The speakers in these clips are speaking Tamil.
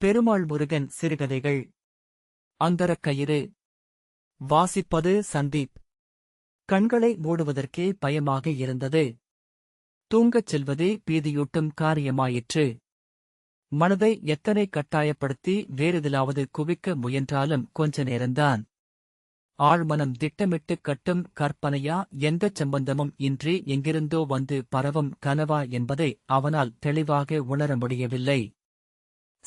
பெருமாள் முருகன் சிறுகதைகள். அந்தரக் கயிறு. வாசிப்பது சந்தீப். கண்களை மூடுவதற்கே பயமாக இருந்தது. தூங்கச் செல்வதே பீதியூட்டும் காரியமாயிற்று. மனதை எத்தனை கட்டாயப்படுத்தி வேறெதிலாவது குவிக்க முயன்றாலும் கொஞ்ச நேரம்தான். ஆழ்மனம் திட்டமிட்டு கட்டும் கற்பனையா எந்தச் சம்பந்தமும் இன்றி எங்கிருந்தோ வந்து பரவும் கனவா என்பதை அவனால் தெளிவாக உணர முடியவில்லை.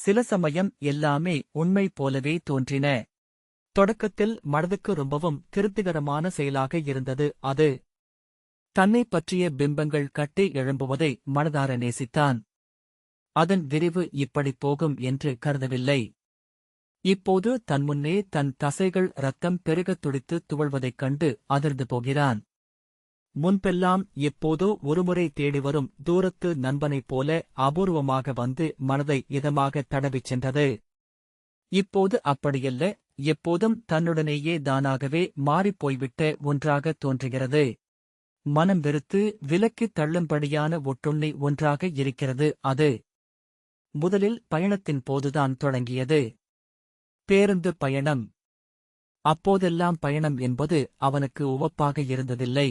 சில சமயம் எல்லாமே உண்மை போலவே தோன்றின. தொடக்கத்தில் மனதுக்கு ரொம்பவும் திருப்திகரமான செயலாக இருந்தது அது. தன்னைப் பற்றிய பிம்பங்கள் கட்டி எழும்புவதை மனதார நேசித்தான். அதன் விரிவு இப்படி போகும் என்று கருதவில்லை. இப்போது தன் முன்னே தன் தசைகள் ரத்தம் பெருகத் துடித்து துவழ்வதைக் கண்டு அதிர்ந்து போகிறான். முன்பெல்லாம் எப்போதோ ஒருமுறை தேடி வரும் தூரத்து நண்பனைப் போல அபூர்வமாக வந்து மனதை இதமாக தடவிச் சென்றது. இப்போது அப்படியல்ல எப்போதும் தன்னுடனேயே தானாகவே மாறிப்போய்விட்ட ஒன்றாக தோன்றுகிறது. மனம் வெறுத்து விலக்கித் தள்ளும்படியான ஒட்டுண்ணி ஒன்றாக இருக்கிறது அது. முதலில் பயணத்தின் போதுதான் தொடங்கியது. பேருந்து பயணம். அப்போதெல்லாம் பயணம் என்பது அவனுக்கு உவப்பாக இருந்ததில்லை.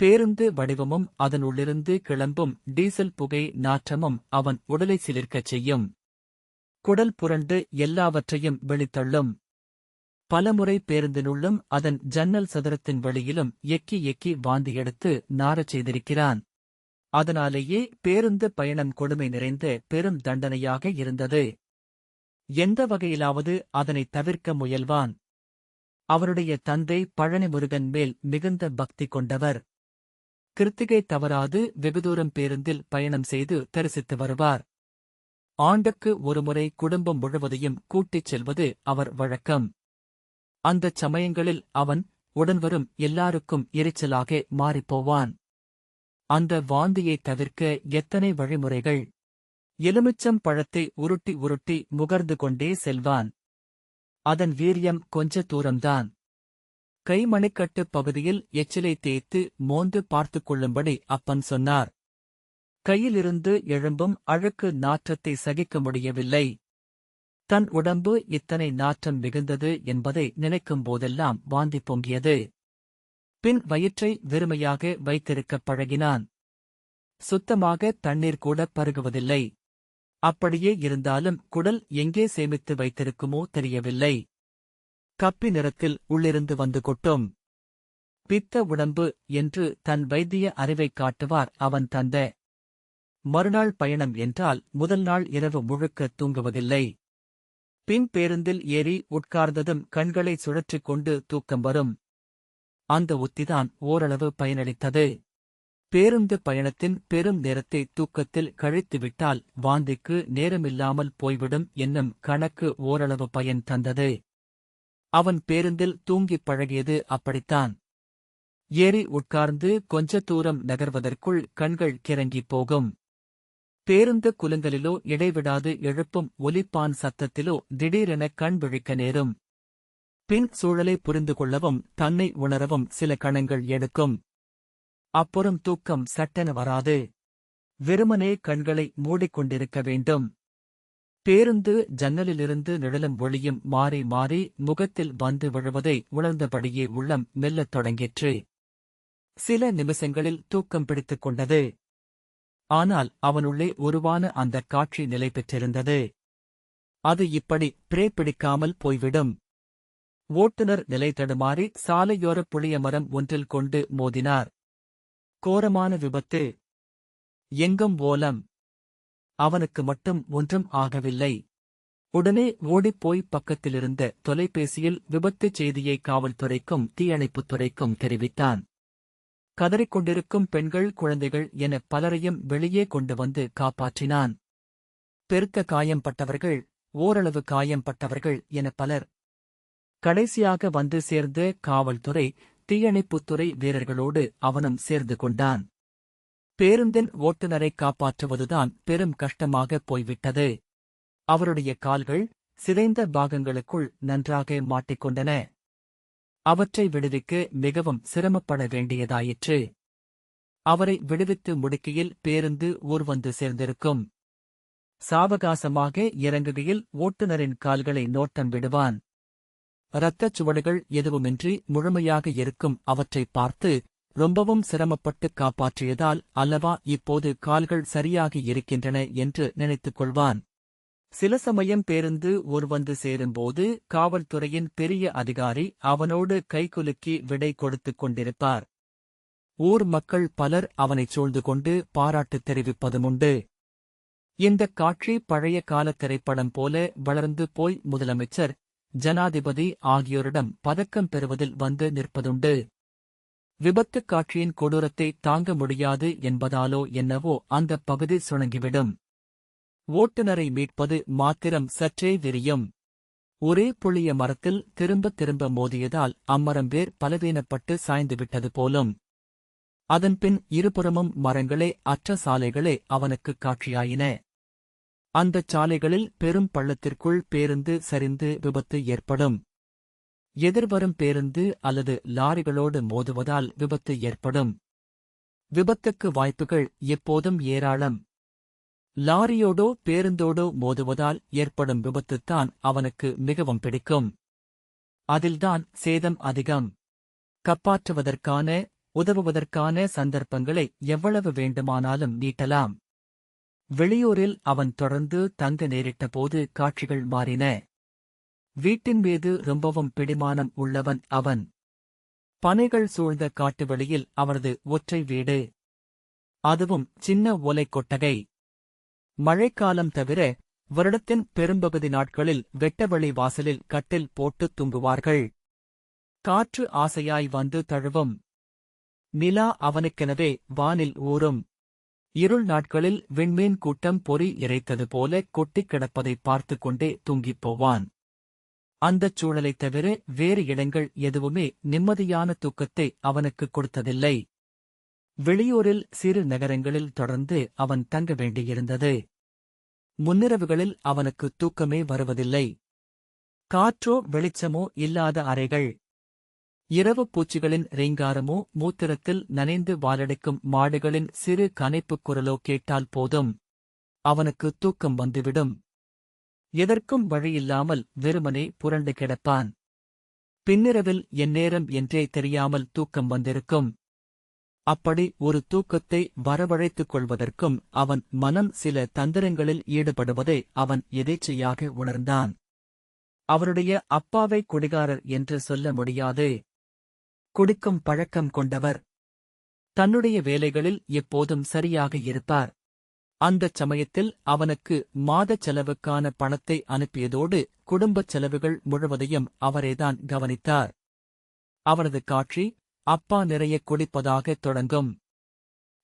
பேருந்து வடிவமும் அதனுள்ளிருந்து கிளம்பும் டீசல் புகை நாற்றமும் அவன் உடலை சிலிர்க்கச் செய்யும். குடல் புரண்டு எல்லாவற்றையும் வெளித்தள்ளும். பலமுறை பேருந்தினுள்ளும் அதன் ஜன்னல் சதுரத்தின் வெளியிலும் எக்கி எக்கி வாந்தி எடுத்து நாரச் செய்திருக்கிறான். அதனாலேயே பேருந்து பயணம் கொடுமை நிறைந்த பெரும் தண்டனையாக இருந்தது. எந்த வகையிலாவது அதனை தவிர்க்க முயல்வான். அவருடைய தந்தை பழனி முருகன் மேல் மிகுந்த பக்தி கொண்டவர். கிருத்திகை தவறாது வெகுதூரம் பேருந்தில் பயணம் செய்து தரிசித்து வருவார். ஆண்டுக்கு ஒருமுறை குடும்பம் முழுவதையும் கூட்டிச் செல்வது அவர் வழக்கம். அந்தச் சமயங்களில் அவன் உடன்வரும் எல்லாருக்கும் எரிச்சலாக மாறிப்போவான். அந்த வாந்தியைத் தவிர்க்க எத்தனை வழிமுறைகள்? எலுமிச்சம் பழத்தை உருட்டி உருட்டி முகர்ந்து கொண்டே செல்வான். அதன் வீரியம் கொஞ்ச தூரம்தான். கைமணிக்கட்டு பகுதியில் எச்சிலை தேய்த்து மோந்து பார்த்துக் கொள்ளும்படி அப்பன் சொன்னார். கையிலிருந்து எழும்பும் அழுக்கு நாற்றத்தை சகிக்க முடியவில்லை. தன் உடம்பு இத்தனை நாற்றம் மிகுந்தது என்பதை நினைக்கும் போதெல்லாம் வாந்தி பொங்கியது. பின் வயிற்றை வெறுமையாக வைத்திருக்கப் பழகினான். சுத்தமாக தண்ணீர் கூட பருகுவதில்லை. அப்படியே இருந்தாலும் குடல் எங்கே சேமித்து வைத்திருக்குமோ தெரியவில்லை. கப்பி நிறத்தில் உள்ளிருந்து வந்து கொட்டும். பித்த உடம்பு என்று தன் வைத்திய அறிவைக் காட்டுவார் அவன் தந்த. மறுநாள் பயணம் என்றால் முதல் நாள் இரவு முழுக்க தூங்குவதில்லை. பின் பேருந்தில் ஏறி உட்கார்ந்ததும் கண்களை சுழற்றிக் கொண்டு தூக்கம் வரும். அந்த உத்திதான் ஓரளவு பயனளித்தது. பேருந்து பயணத்தின் பெரும் நேரத்தை தூக்கத்தில் கழித்துவிட்டால் வாந்திக்கு நேரமில்லாமல் போய்விடும் என்னும் கணக்கு ஓரளவு பயன் தந்தது. அவன் பேருந்தில் தூங்கிப் பழகியது அப்படித்தான். ஏறி உட்கார்ந்து கொஞ்ச தூரம் நகர்வதற்குள் கண்கள் கிறங்கிப் போகும். பேருந்து குலுங்கலிலோ இடைவிடாது எழுப்பும் ஒலிப்பான் சத்தத்திலோ திடீரென கண் விழிக்க நேரும். பின் சூழலை புரிந்து கொள்ளவும் தன்னை உணரவும் சில கணங்கள் எடுக்கும். அப்புறம் தூக்கம் சட்டென வராது. வெறுமனே கண்களை மூடிக்கொண்டிருக்க வேண்டும். பேருந்து ஜன்னலிலிருந்து நிழலும் ஒளியும் மாறி மாறி முகத்தில் வந்து விழுவதை உணர்ந்தபடியே உள்ளம் மெல்லத் தொடங்கிற்று. சில நிமிஷங்களில் தூக்கம் பிடித்துக் கொண்டது. ஆனால் அவனுள்ளே உருவான அந்தக் காட்சி நிலை பெற்றிருந்தது. அது இப்படி பிரே பிடிக்காமல் போய்விடும். ஓட்டுநர் நிலை தடுமாறி சாலையோர புளிய மரம் ஒன்றில் கொண்டு மோதினார். கோரமான விபத்து. எங்கும் ஓலம். அவனுக்கு மட்டும் ஒன்றும் ஆகவில்லை. உடனே ஓடிப்போய் பக்கத்திலிருந்த தொலைபேசியில் விபத்துச் செய்தியை காவல்துறைக்கும் தீயணைப்புத்துறைக்கும் தெரிவித்தான். கதறிக்கொண்டிருக்கும் பெண்கள் குழந்தைகள் என பலரையும் வெளியே கொண்டு வந்து காப்பாற்றினான். பெருக்க காயம்பட்டவர்கள் ஓரளவு காயம்பட்டவர்கள் என பலர். கடைசியாக வந்து சேர்ந்த காவல்துறை தீயணைப்புத்துறை வீரர்களோடு அவனும் சேர்ந்து கொண்டான். பேருந்தின் ஓட்டுநரை காப்பாற்றுவதுதான் பெரும் கஷ்டமாக போய்விட்டது. அவருடைய கால்கள் சிதைந்த பாகங்களுக்குள் நன்றாக மாட்டிக்கொண்டன. அவற்றை விடுவிக்க மிகவும் சிரமப்பட வேண்டியதாயிற்று. அவரை விடுவித்து முடுக்கியில் பேருந்து ஊர்வந்து சேர்ந்திருக்கும். சாவகாசமாக இறங்குகையில் ஓட்டுநரின் கால்களை நோட்டம் விடுவான். இரத்தச் சுவடுகள் எதுவுமின்றி முழுமையாக இருக்கும் அவற்றை பார்த்து ரொம்பவும் சிரமப்பட்டு காப்பாற்றியதால் அல்லவா இப்போது கால்கள் சரியாக இருக்கின்றன என்று நினைத்துக் கொள்வான். சில சமயம் பேருந்து ஒரு வந்து சேரும்போது காவல்துறையின் பெரிய அதிகாரி அவனோடு கைகுலுக்கி விடை கொடுத்துக் கொண்டிருப்பார். ஊர் மக்கள் பலர் அவனைச் சூழ்ந்து கொண்டு பாராட்டு தெரிவிப்பதுமுண்டு இந்தக் காட்சி பழைய கால திரைப்படம் போல வளர்ந்து போய் முதலமைச்சர் ஜனாதிபதி ஆகியோரிடம் பதக்கம் பெறுவதில் வந்து நிற்பதுண்டு. விபத்துக் காட்சியின் கொடூரத்தை தாங்க முடியாது என்பதாலோ என்னவோ அந்தப் பகுதி சுணங்கிவிடும். ஓட்டுநரை மீட்பது மாத்திரம் சற்றே விரியும். ஒரே புளிய மரத்தில் திரும்ப திரும்ப மோதியதால் அம்மரம் வேர் பலவீனப்பட்டு சாய்ந்துவிட்டது போலும். அதன்பின் இருபுறமும் மரங்களே அற்ற சாலைகளே அவனுக்குக் காட்சியாயின. அந்தச் சாலைகளில் பெரும் பள்ளத்திற்குள் பேருந்து சரிந்து விபத்து ஏற்படும். எதிர்வரும் பேருந்து அல்லது லாரிகளோடு மோதுவதால் விபத்து ஏற்படும். விபத்துக்கு வாய்ப்புகள் எப்போதும் ஏராளம். லாரியோடோ பேருந்தோடோ மோதுவதால் ஏற்படும் விபத்துத்தான் அவனுக்கு மிகவும் பிடிக்கும். அதில்தான் சேதம் அதிகம். கப்பாற்றுவதற்கான உதவுவதற்கான சந்தர்ப்பங்களை எவ்வளவு வேண்டுமானாலும் நீட்டலாம். வெளியூரில் அவன் தொடர்ந்து தங்க நேரிட்டபோது காட்சிகள் மாறின. வீட்டின் மீது ரொம்பவும் பிடிமானம் உள்ளவன் அவன். பனைகள் சூழ்ந்த காட்டுவெளியில் அவரது ஒற்றை வீடு. அதுவும் சின்ன ஓலை கொட்டகை. மழைக்காலம் தவிர வருடத்தின் பெரும்பகுதி நாட்களில் வெட்டவெளி வாசலில் கட்டில் போட்டுத் தூங்குவார்கள். காற்று ஆசையாய் வந்து தழுவும். நிலா அவனுக்கெனவே வானில் ஊறும். இருள் நாட்களில் விண்மீன் கூட்டம் பொறி இறைத்தது போல கொட்டிக் கிடப்பதைப் பார்த்துக் கொண்டே தூங்கிப் போவான். அந்தச் சூழலைத் தவிர வேறு இடங்கள் எதுவுமே நிம்மதியான தூக்கத்தை அவனுக்குக் கொடுத்ததில்லை. வெளியூரில் சிறு நகரங்களில் தொடர்ந்து அவன் தங்க வேண்டியிருந்தது. முன்னிரவுகளில் அவனுக்கு தூக்கமே வருவதில்லை. காற்றோ வெளிச்சமோ இல்லாத அறைகள். இரவு பூச்சிகளின் ரீங்காரமோ மூத்திரத்தில் நனைந்து வாலடைக்கும் மாடுகளின் சிறு கனைப்புக் குரலோ கேட்டால் போதும். அவனுக்கு தூக்கம் வந்துவிடும். எதற்கும் வழியில்லாமல் வெறுமனே புரண்டு கிடப்பான். பின்னிரவில் எந்நேரம் என்றே தெரியாமல் தூக்கம் வந்திருக்கும். அப்படி ஒரு தூக்கத்தை வரவழைத்துக் கொள்வதற்கும் அவன் மனம் சில தந்திரங்களில் ஈடுபடுவதை அவன் எதேச்சையாக உணர்ந்தான். அவருடைய அப்பாவை குடிகாரர் என்று சொல்ல முடியாது. குடிக்கும் பழக்கம் கொண்டவர். தன்னுடைய வேலைகளில் எப்போதும் சரியாக இருப்பார். அந்தச் சமயத்தில் அவனுக்கு மாதச் செலவுக்கான பணத்தை அனுப்பியதோடு குடும்பச் செலவுகள் முழுவதையும் அவரேதான் கவனித்தார். அவரது காட்சி அப்பா நிறைய குடிப்பதாகத் தொடங்கும்.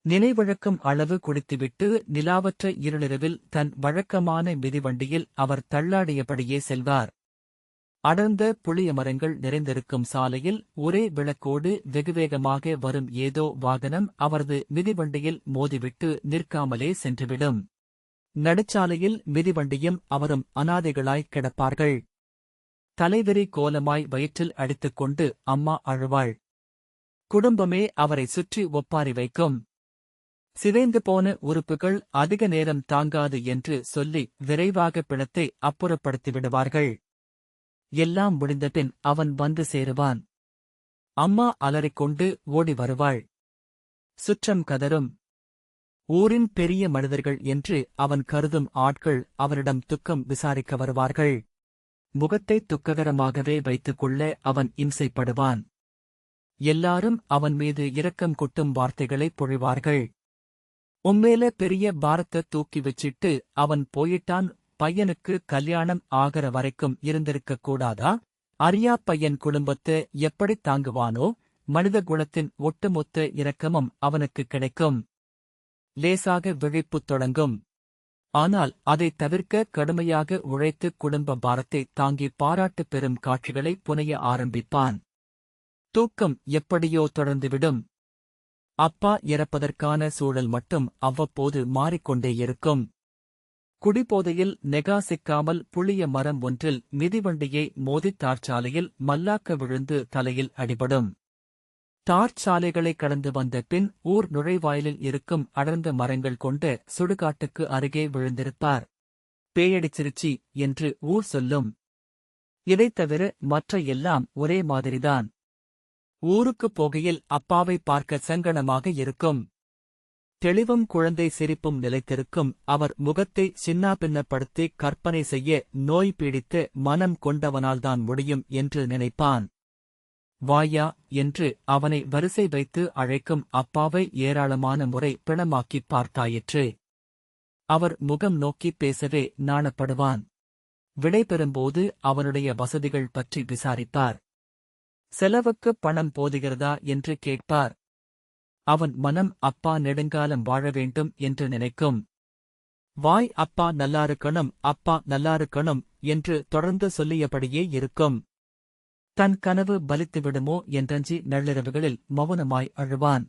நினைவழக்கம் அளவு குடித்துவிட்டு நிலாவற்ற இருளிரவில் தன் வழக்கமான மிதிவண்டியில் அவர் தள்ளாடியபடியே செல்வார். அடர்ந்த புளிய மரங்கள் நிறைந்திருக்கும் சாலையில் ஒரே விளக்கோடு வெகுவேகமாக வரும் ஏதோ வாகனம் அவரது மிதிவண்டியில் மோதிவிட்டு நிற்காமலே சென்றுவிடும். நடுச்சாலையில் மிதிவண்டியும் அவரும் அனாதைகளாய் கிடப்பார்கள். தலைவெறி கோலமாய் வயிற்றில் அடித்துக் கொண்டு அம்மா அழுவாள். குடும்பமே அவரை சுற்றி ஒப்பாரி வைக்கும். சிதைந்து போன உறுப்புகள் அதிக நேரம் தாங்காது என்று சொல்லி விரைவாக பிணத்தை அப்புறப்படுத்தி விடுவார்கள் எல்லாம் முடிந்தபின் அவன் வந்து சேருவான். அம்மா அலறிக்கொண்டு ஓடி வருவாள். சுற்றம் கதரும் ஊரின் பெரிய மனிதர்கள் என்று அவன் கருதும் ஆட்கள் அவரிடம் துக்கம் விசாரிக்க வருவார்கள். முகத்தை துக்ககரமாகவே வைத்துக் கொள்ள அவன் இம்சைப்படுவான். எல்லாரும் அவன் மீது இரக்கம் கொட்டும் வார்த்தைகளை பொழிவார்கள். உம்மேல பெரிய பாரத்தை தூக்கி வச்சிட்டு அவன் போயிட்டான் பையனுக்கு கல்யாணம் ஆகிற வரைக்கும் இருந்திருக்க கூடாதா? அரியா பையன் குடும்பத்தை எப்படித் தாங்குவானோ மனித குணத்தின் ஒட்டுமொத்த இரக்கமும் அவனுக்கு கிடைக்கும். லேசாக விழிப்பு தொடங்கும். ஆனால் அதைத் தவிர்க்க கடுமையாக உழைத்து குடும்ப பாரத்தை தாங்கி பாராட்டு பெறும் காட்சிகளை புனைய ஆரம்பிப்பான். தூக்கம் எப்படியோ தொடர்ந்துவிடும். அப்பா இறப்பதற்கான சூழல் மட்டும் அவ்வப்போது மாறிக்கொண்டே இருக்கும். குடிபோதையில் நெகா சிக்காமல் புளிய மரம் ஒன்றில் மிதிவண்டியை மோதித் தார்ச்சாலையில் மல்லாக்க விழுந்து தலையில் அடிபடும். தார்ச்சாலைகளை கடந்து வந்த பின் ஊர் நுழைவாயிலில் இருக்கும் அடர்ந்த மரங்கள் கொண்ட சுடுகாட்டுக்கு அருகே விழுந்திருப்பார். பேயடிச்சிருச்சி என்று ஊர் சொல்லும். இதைத் தவிர மற்ற எல்லாம் ஒரே மாதிரிதான். ஊருக்குப் போகையில் அப்பாவை பார்க்க சங்கடமாக இருக்கும். தெளிவும் குழந்தை சிரிப்பும் நிலைத்திருக்கும். அவர் முகத்தை சின்னாபின்னப்படுத்தி கற்பனை செய்ய நோய் பீடித்து மனம் கொண்டவனால்தான் முடியும் என்று நினைப்பான். வாயா என்று அவனை வரிசை வைத்து அழைக்கும் அப்பாவை ஏராளமான முறை பிணமாக்கிப் பார்த்தாயிற்று. அவர் முகம் நோக்கி பேசவே நாணப்படுவான். விடைபெறும்போது அவனுடைய வசதிகள் பற்றி விசாரிப்பார். செலவுக்கு பணம் போதுகிறதா? என்று கேட்பார். அவன் மனம் அப்பா நெடுங்காலம் வாழ வேண்டும் என்று நினைக்கும். வாய் அப்பா நல்லாருக்கணும் அப்பா நல்லாருக்கணும் என்று தொடர்ந்து சொல்லியபடியே இருக்கும். தன் கனவு பலித்துவிடுமோ என்றஞ்சி நள்ளிரவுகளில் மௌனமாய் அழுவான்.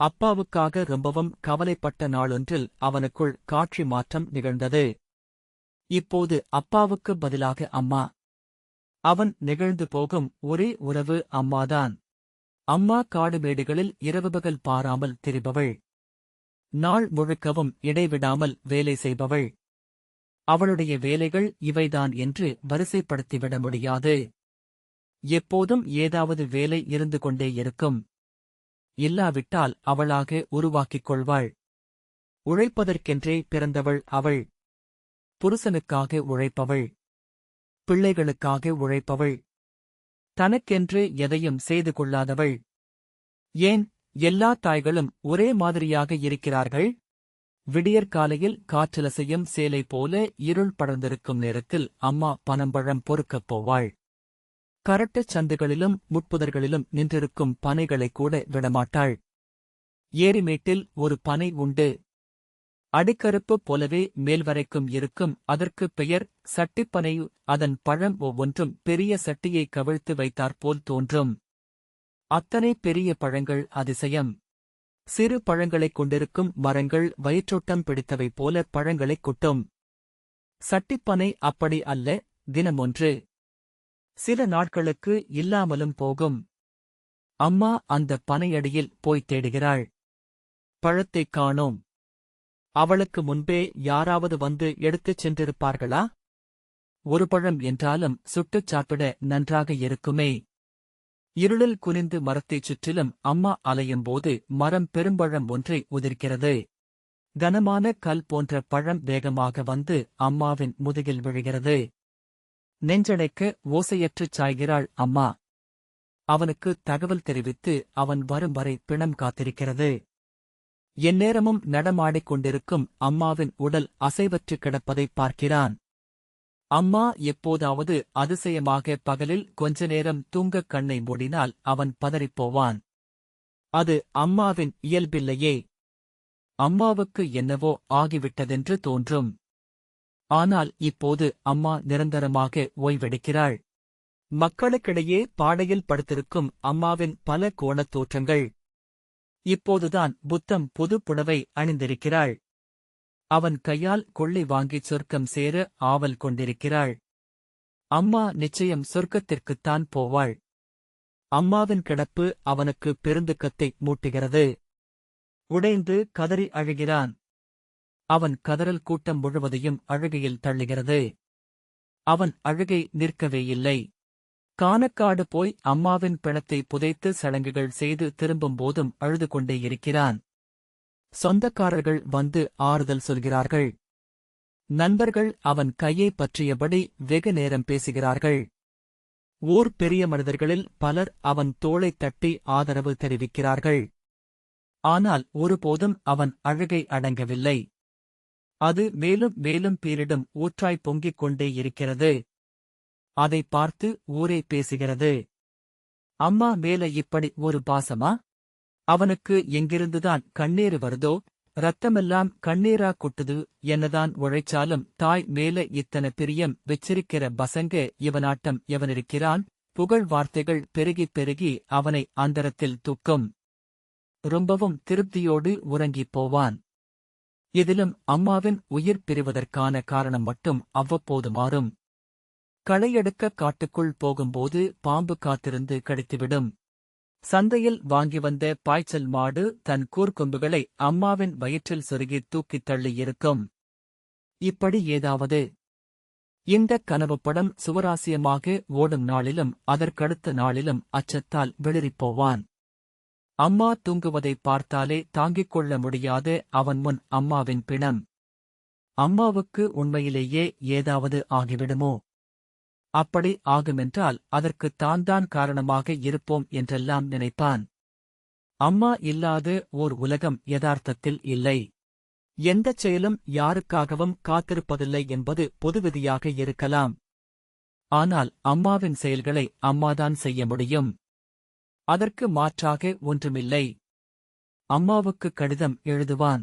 அப்பாவுக்காக ரொம்பவும் கவலைப்பட்ட நாளொன்றில் அவனுக்குள் காட்சி மாற்றம் நிகழ்ந்தது. இப்போது அப்பாவுக்கு பதிலாக அம்மா. அவன் நிகழ்ந்து போகும் ஒரே உறவு அம்மாதான். அம்மா காடுமேடுகளில் இரவுபகல் பாராமல் திரிபவள். நாள் முழுக்கவும் இடைவிடாமல் வேலை செய்பவள். அவளுடைய வேலைகள் இவைதான் என்று வரிசைப்படுத்திவிட முடியாது. எப்போதும் ஏதாவது வேலை இருந்து கொண்டே இருக்கும். இல்லாவிட்டால் அவளாக உருவாக்கிக் கொள்வாள். உழைப்பதற்கென்றே பிறந்தவள் அவள். புருஷனுக்காக உழைப்பவள். பிள்ளைகளுக்காக உழைப்பவள். தனக்கென்று எதையும் செய்து கொள்ளாதவள். ஏன் எல்லா தாய்களும் ஒரே மாதிரியாக இருக்கிறார்கள்? விடியற்காலையில் காற்றலசையும் சேலை போல இருள் படர்ந்திருக்கும் நேரத்தில் அம்மா பனம்பழம் பொறுக்கப் போவாள். கரட்டுச் சந்துகளிலும் முட்புதர்களிலும் நின்றிருக்கும் பனைகளைக் கூட விடமாட்டாள். ஏரிமேட்டில் ஒரு பனை உண்டு அடிக்கருப்பு போலவே மேல்வரைக்கும் இருக்கும். அதற்குப் பெயர் சட்டிப்பனை. அதன் பழம் ஒவ்வொன்றும் பெரிய சட்டியை கவிழ்த்து வைத்தாற்போல் தோன்றும். அத்தனை பெரிய பழங்கள் அதிசயம். சிறு பழங்களைக் கொண்டிருக்கும் மரங்கள் வயிற்றோட்டம் பிடித்தவை போல பழங்களைக் கொட்டும். சட்டிப்பனை அப்படி அல்ல தினமொன்று. சில நாட்களுக்கு இல்லாமலும் போகும். அம்மா அந்த பனையடியில் போய்த் தேடுகிறாள். பழத்தைக் காணோம். அவளுக்கு முன்பே யாராவது வந்து எடுத்துச் சென்றிருப்பார்களா? ஒரு பழம் என்றாலும் சுட்டுச் சாப்பிட நன்றாக இருக்குமே. இருளில் குனிந்து மரத்தைச் சுற்றிலும் அம்மா அலையும்போது மரம் பெரும்பழம் ஒன்றை உதிர்க்கிறது. கனமான கல் போன்ற பழம் வேகமாக வந்து அம்மாவின் முதுகில் விழுகிறது. நெஞ்சடைக்க ஓசையற்றுச் சாய்கிறாள் அம்மா. அவனுக்கு தகவல் தெரிவித்து அவன் வரும் வரை பிணம் காத்திருக்கிறது. எந்நேரமும் நடமாடிக் கொண்டிருக்கும் அம்மாவின் உடல் அசைவற்று கிடப்பதைப் பார்க்கிறான். அம்மா எப்போதாவது அதிசயமாக பகலில் கொஞ்ச நேரம் தூங்கக் கண்ணை மூடினால் அவன் பதறிப்போவான் அது அம்மாவின் இயல்பில்லையே அம்மாவுக்கு என்னவோ ஆகிவிட்டதென்று தோன்றும். ஆனால் இப்போது அம்மா நிரந்தரமாக ஓய்வெடுக்கிறாள். மக்களுக்கிடையே பாடையில் படுத்திருக்கும் அம்மாவின் பல கோணத் தோற்றங்கள் இப்போதுதான் புத்தம் புது புடவை அணிந்திருக்கிறாள். அவன் கையால் கொள்ளை வாங்கிச் சொர்க்கம் சேர ஆவல் கொண்டிருக்கிறாள். அம்மா நிச்சயம் சொர்க்கத்திற்குத்தான் போவாள். அம்மாவின் கிடப்பு அவனுக்கு பெருந்துக்கத்தை மூட்டுகிறது. உடைந்து கதறி அழுகிறான். அவன் கதறல் கூட்டம் முழுவதையும் அழுகையில் தள்ளுகிறது. அவன் அழுகை நிற்கவே இல்லை. கானக்காடு போய் அம்மாவின் பிணத்தை புதைத்து சடங்குகள் செய்து திரும்பும் போதும் அழுது கொண்டே இருக்கிறான். சொந்தக்காரர்கள் வந்து ஆறுதல் சொல்கிறார்கள். நண்பர்கள் அவன் கையை பற்றியபடி வெகு நேரம் பேசுகிறார்கள். ஊர் பெரிய மனிதர்களில் பலர் அவன் தோளைத் தட்டி ஆதரவு தெரிவிக்கிறார்கள். ஆனால் ஒருபோதும் அவன் அழுகை அடங்கவில்லை. அது மேலும் மேலும் பீரிடும் ஊற்றாய் பொங்கிக் கொண்டே இருக்கிறது. அதை பார்த்து ஊரே பேசுகிறது. அம்மா மேல இப்படி ஒரு பாசமா? அவனுக்கு எங்கிருந்துதான் கண்ணீர் வருதோ? ரத்தமெல்லாம் கண்ணீரா கொட்டுது என்னதான் உழைச்சாலும் தாய் மேல இத்தனை பிரியம் வெச்சிருக்கிற பசங்க இவனாட்டம் எவனிருக்கிறான்? புகழ் வார்த்தைகள் பெருகிப் பெருகி அவனை அந்தரத்தில் துக்கும். ரொம்பவும் திருப்தியோடு உறங்கிப் போவான். இதிலும் அம்மாவின் உயிர் பிரிவதற்கான காரணம் மட்டும் அவ்வப்போது மாறும். களையெடுக்க காட்டுக்குள் போகும்போது பாம்பு காத்திருந்து கடித்துவிடும். சந்தையில் வாங்கி வந்த பாய்ச்சல் மாடு தன் கூர்க்கொம்புகளை அம்மாவின் வயிற்றில் சொருகி தூக்கித் தள்ளியிருக்கும். இப்படி ஏதாவது? இந்த கனவு படம் சுவராசியமாக ஓடும் நாளிலும் அதற்கடுத்த நாளிலும் அச்சத்தால் வெளிறிப்போவான். அம்மா தூங்குவதை பார்த்தாலே தாங்கிக் கொள்ள முடியாத அவன் முன் அம்மாவின் பிணம். அம்மாவுக்கு உண்மையிலேயே ஏதாவது ஆகிவிடுமோ? அப்படி ஆகுமென்றால் அதற்கு தான் தான் காரணமாக இருப்போம் என்றெல்லாம் நினைப்பான். அம்மா இல்லாத ஓர் உலகம் யதார்த்தத்தில் இல்லை. எந்தச் செயலும் யாருக்காகவும் காத்திருப்பதில்லை என்பது பொதுவிதியாக இருக்கலாம். ஆனால் அம்மாவின் செயல்களை அம்மாதான் செய்ய முடியும். அதற்கு மாற்றாக ஒன்றுமில்லை. அம்மாவுக்கு கடிதம் எழுதுவான்.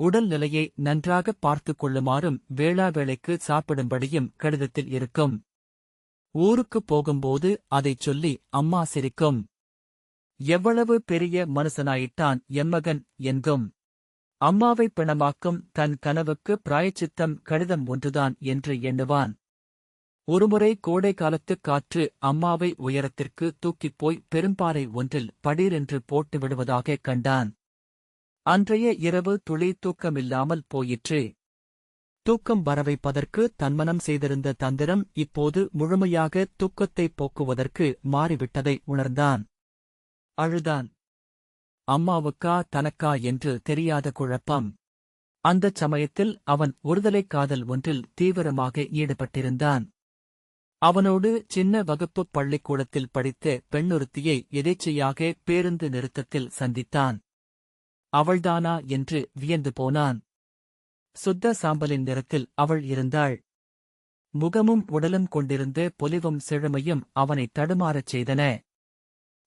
உடல் நிலையை நன்றாக பார்த்துக் கொள்ளுமாறும் வேளாவேளைக்கு சாப்பிடும்படியும் கடிதத்தில் இருக்கும். ஊருக்குப் போகும்போது அதைச் சொல்லி அம்மா சிரிக்கும். எவ்வளவு பெரிய மனுஷனாயிட்டான் எம்மகன் என்கும். அம்மாவை பிணமாக்கும் தன் கனவுக்கு பிராயச்சித்தம் கடிதம் ஒன்றுதான் என்று எண்ணுவான். ஒருமுறை கோடை காலத்துக் காற்று அம்மாவை உயரத்திற்கு தூக்கிப் போய் பெரும்பாறை ஒன்றில் படீரென்று போட்டு விடுவதாகக் கண்டான். அன்றைய இரவு துளி தூக்கமில்லாமல் போயிற்று. தூக்கம் வரவைப்பதற்கு தன்மனம் செய்திருந்த தந்திரம் இப்போது முழுமையாக தூக்கத்தைப் போக்குவதற்கு மாறிவிட்டதை உணர்ந்தான். அழுதான். அம்மாவுக்கா தனக்கா என்று தெரியாத குழப்பம். அந்தச் சமயத்தில் அவன் ஒருதலைக் காதல் ஒன்றில் தீவிரமாக ஈடுபட்டிருந்தான். அவனோடு சின்ன வகுப்புப் பள்ளிக்கூடத்தில் படித்த பெண்ணொருத்தியை எதேச்சையாக பேருந்து நிறுத்தத்தில் சந்தித்தான். அவள்தானா என்று வியந்து போனான். சுத்த சாம்பலின் நிறத்தில் அவள் இருந்தாள். முகமும் உடலும் கொண்டிருந்த பொலிவும் செழுமையும் அவனை தடுமாறச் செய்தன.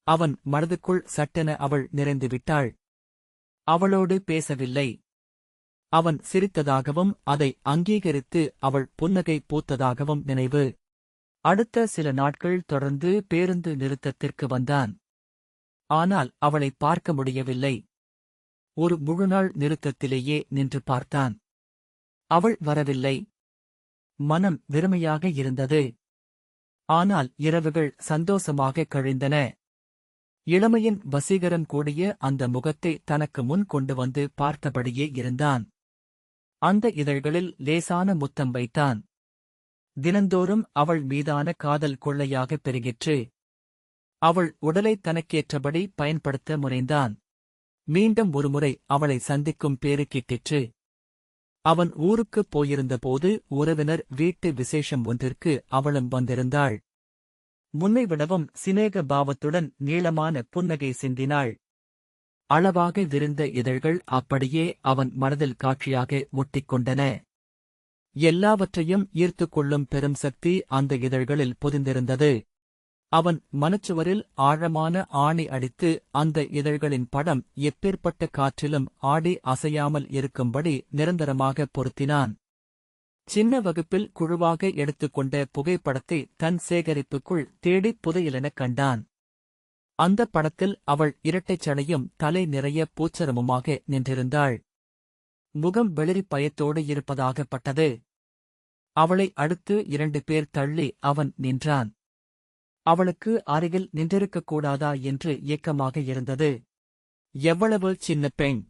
அவன் மனதுக்குள் சட்டென அவள் நிறைந்து விட்டாள். அவளோடு பேசவில்லை. அவன் சிரித்ததாகவும் அதை அங்கீகரித்து அவள் புன்னகை பூத்ததாகவும் நினைவு. அடுத்த சில நாட்கள் தொடர்ந்து பேருந்து நிறுத்தத்திற்கு வந்தான். ஆனால் அவளை பார்க்க முடியவில்லை. ஒரு முழுநாள் நிறுத்தத்திலேயே நின்று பார்த்தான். அவள் வரவில்லை. மனம் வெறுமையாக இருந்தது. ஆனால் இரவுகள் சந்தோஷமாக கழிந்தன. இளமையின் வசீகரம் கூடிய அந்த முகத்தை தனக்கு முன் கொண்டு வந்து பார்த்தபடியே இருந்தான். அந்த இதழ்களில் லேசான முத்தம் வைத்தான். தினந்தோறும் அவள் மீதான காதல் கொள்ளையாகப் பெருகிற்று. அவள் உடலை தனக்கேற்றபடி பயன்படுத்த முனைந்தான். மீண்டும் ஒருமுறை அவளை சந்திக்கும் பேறு கிட்டிற்று அவன் ஊருக்குப் போயிருந்தபோது உறவினர் வீட்டு விசேஷம் ஒன்றிற்கு அவளும் வந்திருந்தாள். முன்னைவிடவும் சிநேக பாவத்துடன் நீளமான புன்னகை சிந்தினாள். அளவாக விரிந்த இதழ்கள் அப்படியே அவன் மனதில் காட்சியாக ஒட்டிக்கொண்டன எல்லாவற்றையும் ஈர்த்துக் கொள்ளும் பெரும் சக்தி அந்த இதழ்களில் பொதிந்திருந்தது. அவன் மனச்சுவரில் ஆழமான ஆணி அடித்து அந்த இதழ்களின் படம் எப்பேற்பட்ட காற்றிலும் ஆடி அசையாமல் இருக்கும்படி நிரந்தரமாக பொருத்தினான். சின்ன வகுப்பில் குழுவாக எடுத்துக்கொண்ட புகைப்படத்தை தன் சேகரிப்புக்குள் தேடிப் புதையலெனக் கண்டான். அந்த படத்தில் அவள் இரட்டைச் சடையும் தலை நிறைய பூச்சரமுமாக நின்றிருந்தாள். முகம் வெளிரி பயத்தோடு இருப்பதாகப்பட்டது. அவளை அடுத்து இரண்டு பேர் தள்ளி அவன் நின்றான். அவளுக்கு அருகில் நின்றிருக்கக் கூடாதா என்று ஏக்கமாக இருந்தது. எவ்வளவு சின்ன பெண்.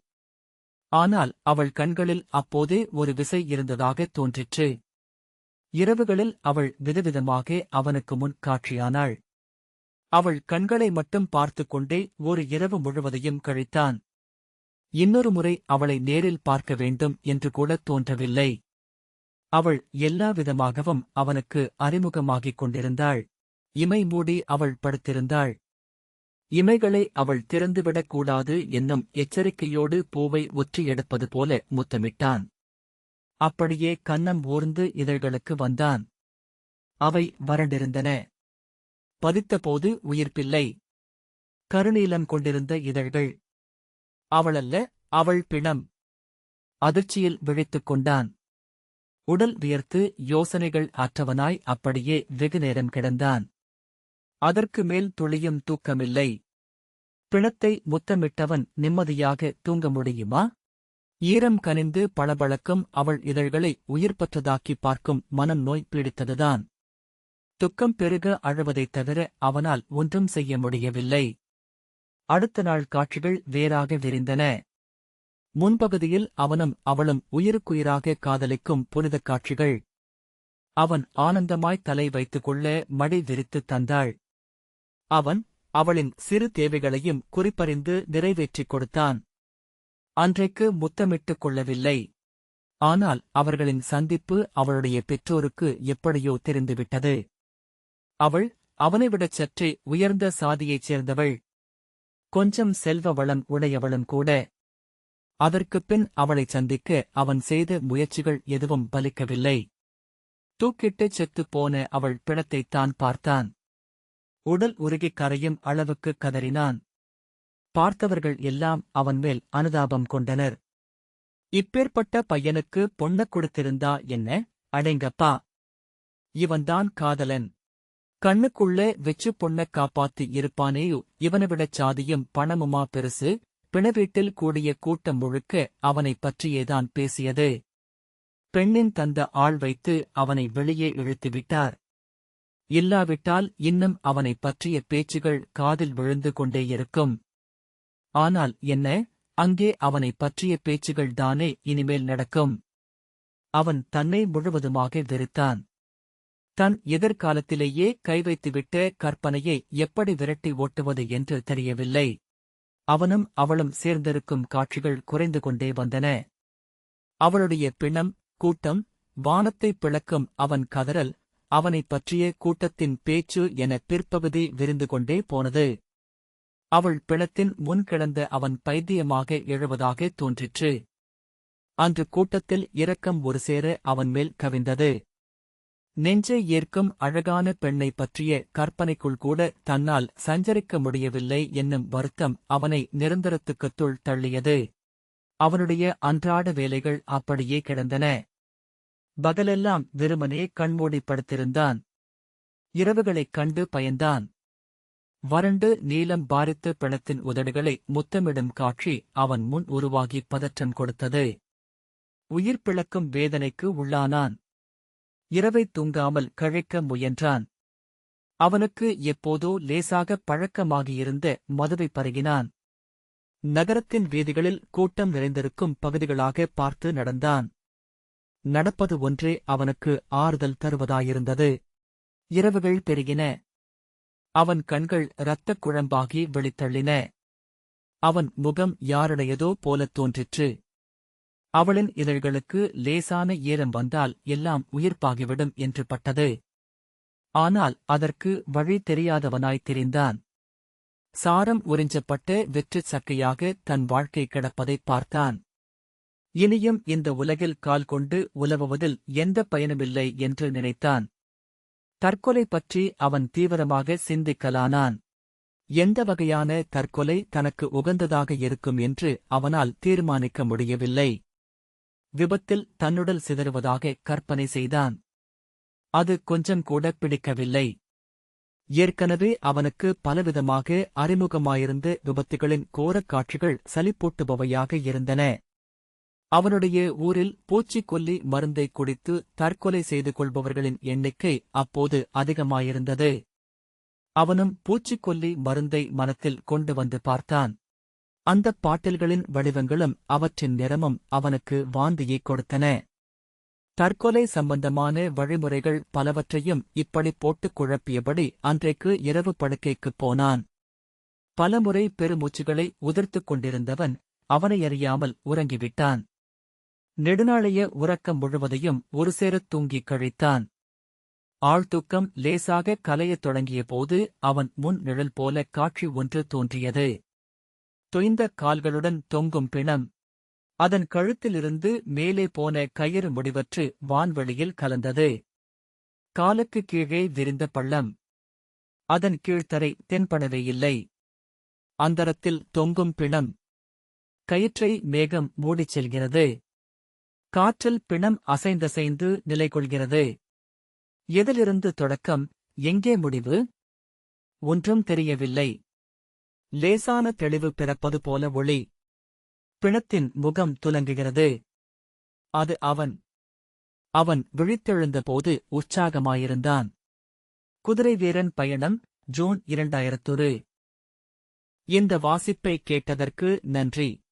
ஆனால் அவள் கண்களில் அப்போதே ஒரு விசை இருந்ததாகத் தோன்றிற்று. இரவுகளில் அவள் விதவிதமாக அவனுக்கு முன் காட்சியானாள். அவள் கண்களை மட்டும் பார்த்துக் கொண்டே ஒரு இரவு முழுவதையும் கழித்தான். இன்னொரு முறை அவளை நேரில் பார்க்க வேண்டும் என்று கூட தோன்றவில்லை. அவள் எல்லா விதமாகவும் அவனுக்கு அறிமுகமாகிக் கொண்டிருந்தாள். இமை மூடி அவள் படுத்திருந்தாள். இமைகளை அவள் திறந்துவிடக் கூடாது என்னும் எச்சரிக்கையோடு பூவை ஒற்றி எடுப்பது போல முத்தமிட்டான். அப்படியே கன்னம் ஊர்ந்து இதழ்களுக்கு வந்தான். அவை வறண்டிருந்தன. பதித்தபோது உயிர்ப்பில்லை. கருநீலம் கொண்டிருந்த இதழ்கள். அவளல்ல அவள் பிணம். அதிர்ச்சியில் விழித்துக் கொண்டான். உடல் வியர்த்து யோசனைகள் அற்றவனாய் அப்படியே வெகுநேரம் கிடந்தான். அதற்கு மேல் துளியும் தூக்கமில்லை. பிணத்தை முத்தமிட்டவன் நிம்மதியாக தூங்க முடியுமா? ஈரம் கனிந்து பளபளக்கும் அவள் இதழ்களை உயிர்ப்பற்றதாக்கி பார்க்கும் மனம் நோய் பீடித்ததுதான். துக்கம் பெருக அழுவதைத் தவிர அவனால் ஒன்றும் செய்ய முடியவில்லை. அடுத்த நாள் காட்சிகள் வேறாக விரிந்தன. முன்பகுதியில் அவனும் அவளும் உயிருக்குயிராக காதலிக்கும் புனிதக் காட்சிகள். அவன் ஆனந்தமாய் தலை வைத்துக் கொள்ள மடி விரித்துத் தந்தாள். அவன் அவளின் சிறு தேவைகளையும் குறிப்பறிந்து நிறைவேற்றிக் கொடுத்தான். அன்றைக்கு முத்தமிட்டுக் கொள்ளவில்லை. ஆனால் அவர்களின் சந்திப்பு அவளுடைய பெற்றோருக்கு எப்படியோ தெரிந்துவிட்டது. அவள் அவனைவிடச் சற்றே உயர்ந்த சாதியைச் சேர்ந்தவள். கொஞ்சம் செல்வ வளம் உடையவளும் கூட. அதற்குப் பின் அவளைச் சந்திக்க அவன் செய்த முயற்சிகள் எதுவும் பலிக்கவில்லை. தூக்கிட்டுச் செத்துப் போன அவள் பிணத்தைத்தான் பார்த்தான். உடல் உருகிக் கரையும் அளவுக்கு கதறினான். பார்த்தவர்கள் எல்லாம் அவன் மேல் அனுதாபம் கொண்டனர். இப்பேற்பட்ட பையனுக்கு பொண்ணக் கொடுத்திருந்தா என்ன? அடேங்கப்பா. இவன்தான் காதலன். கண்ணுக்குள்ளே வெச்சு பொண்ணக் காப்பாத்தி இருப்பானேயோ இவனைவிடச் சாதியும் பணமுமா பெருசு? பிணவீட்டில் கூடிய கூட்டம் முழுக்க அவனைப் பற்றியேதான் பேசியது. பெண்ணின் தந்த ஆள் வைத்து அவனை வெளியே இழுத்துவிட்டார். இல்லாவிட்டால் இன்னும் அவனைப் பற்றிய பேச்சுகள் காதில் விழுந்து கொண்டே இருக்கும். ஆனால் என்ன? அங்கே அவனைப் பற்றிய பேச்சுகள் தானே இனிமேல் நடக்கும். அவன் தன்னை முழுவதுமாக வெறுத்தான். தன் எதிர்காலத்திலேயே கை வைத்துவிட்ட கற்பனையை எப்படி விரட்டி ஓட்டுவது என்று தெரியவில்லை. அவனும் அவளும் சேர்ந்திருக்கும் காட்சிகள் குறைந்து கொண்டே வந்தன. அவளுடைய பிணம் கூட்டம் வானத்தை பிளக்கும் அவன் கதறல் அவனைப் பற்றிய கூட்டத்தின் பேச்சு என பிற்பகுதி விரிந்து கொண்டே போனது. அவள் பிணத்தின் முன் கிடந்த அவன் பைத்தியமாக எழுவதாக தோன்றிற்று. அன்று கூட்டத்தில் இரக்கம் ஒரு சேர அவன் மேல் கவிந்தது. நெஞ்சை ஏற்கும் அழகான பெண்ணை பற்றிய கற்பனைக்குள் கூட தன்னால் சஞ்சரிக்க முடியவில்லை என்னும் வருத்தம் அவனை நிரந்தரத்துக்குத்துள் தள்ளியது. அவனுடைய அன்றாட வேலைகள் அப்படியே கிடந்தன. பகலெல்லாம் வெறுமனே கண்மூடி படுத்திருந்தான் இரவுகளைக் கண்டு பயந்தான். வறண்டு நீலம் பாரித்து பிணத்தின் உதடுகளை முத்தமிடும் காட்சி அவன் முன் உருவாகி பதற்றம் கொடுத்தது. உயிர் பிளக்கும் வேதனைக்கு உள்ளானான். இரவை தூங்காமல் கழைக்க முயன்றான். அவனுக்கு எப்போதோ லேசாக பழக்கமாகியிருந்த மதுவை பருகினான். நகரத்தின் வீதிகளில் கூட்டம் நிறைந்திருக்கும் பகுதிகளாக பார்த்து நடந்தான். நடப்பது ஒன்றே அவனுக்கு ஆறுதல் தருவதாயிருந்தது. இரவுகள் பெருகின. அவன் கண்கள் இரத்தக் குழம்பாகி வெளித்தள்ளின அவன் முகம் யாருடையதோ போலத் தோன்றிற்று. அவளின் இதழ்களுக்கு லேசான ஈரம் வந்தால் எல்லாம் உயிர்ப்பாகிவிடும் என்று பட்டது. ஆனால் அதற்கு வழி தெரியாதவனாய் தெரிந்தான். சாரம் உறிஞ்சப்பட்ட வெற்றுச் சக்கையாக தன் வாழ்க்கை கிடப்பதைப் பார்த்தான். இனியும் இந்த உலகில் கால் கொண்டு உலவுவதில் எந்த பயனுமில்லை என்று நினைத்தான். தற்கொலை பற்றி அவன் தீவிரமாக சிந்திக்கலானான். எந்த வகையான தற்கொலை தனக்கு உகந்ததாக இருக்கும் என்று அவனால் தீர்மானிக்க முடியவில்லை. விபத்தில் தன்னுடல் சிதறுவதாக கற்பனை செய்தான். அது கொஞ்சம் கூட பிடிக்கவில்லை. ஏற்கனவே அவனுக்கு பலவிதமாக அறிமுகமாயிருந்த விபத்துகளின் கோரக் காட்சிகள் சலிப்பூட்டுபவையாக இருந்தன. அவனுடைய ஊரில் பூச்சிக்கொல்லி மருந்தை குடித்து தற்கொலை செய்து கொள்பவர்களின் எண்ணிக்கை அப்போது அதிகமாயிருந்தது. அவனும் பூச்சிக்கொல்லி மருந்தை மனத்தில் கொண்டு வந்து பார்த்தான். அந்தப் பாட்டில்களின் வடிவங்களும் அவற்றின் நிறமும் அவனுக்கு வாந்தியைக் கொடுத்தன. தற்கொலை சம்பந்தமான வழிமுறைகள் பலவற்றையும் இப்படி போட்டுக் குழப்பியபடி அன்றைக்கு இரவு படுக்கைக்குப் போனான். பலமுறை பெருமூச்சுகளை உதிர்த்துக் கொண்டிருந்தவன் அவனை அறியாமல் உறங்கிவிட்டான். நெடுநாளைய உறக்கம் முழுவதையும் ஒருசேரத் தூங்கிக் கழித்தான். ஆழ்தூக்கம் லேசாக கலையத் தொடங்கிய போது அவன் முன் நிழல் போல காட்சி ஒன்று தோன்றியது. தொய்ந்த கால்களுடன் தொங்கும் பிணம். அதன் கழுத்திலிருந்து மேலே போன கயிறு முடிவற்று வான்வெளியில் கலந்தது. காலுக்கு கீழே விரிந்த பள்ளம். அதன் கீழ்த்தரை தென்படவே இல்லை. அந்தரத்தில் தொங்கும் பிணம். கயிற்றை மேகம் மூடிச் செல்கிறது. காற்றில் பிணம் அசைந்தசைந்து நிலை கொள்கிறது எதிலிருந்து தொடக்கம் எங்கே முடிவு? ஒன்றும் தெரியவில்லை. லேசான தெளிவு பிறப்பது போல ஒளி. பிணத்தின் முகம் துலங்குகிறது. அது அவன். அவன் விழித்தெழுந்தபோது உற்சாகமாயிருந்தான். குதிரை வீரன் பயணம் ஜூன் இரண்டாயிரத்தொரு. இந்த வாசிப்பை கேட்டதற்கு நன்றி.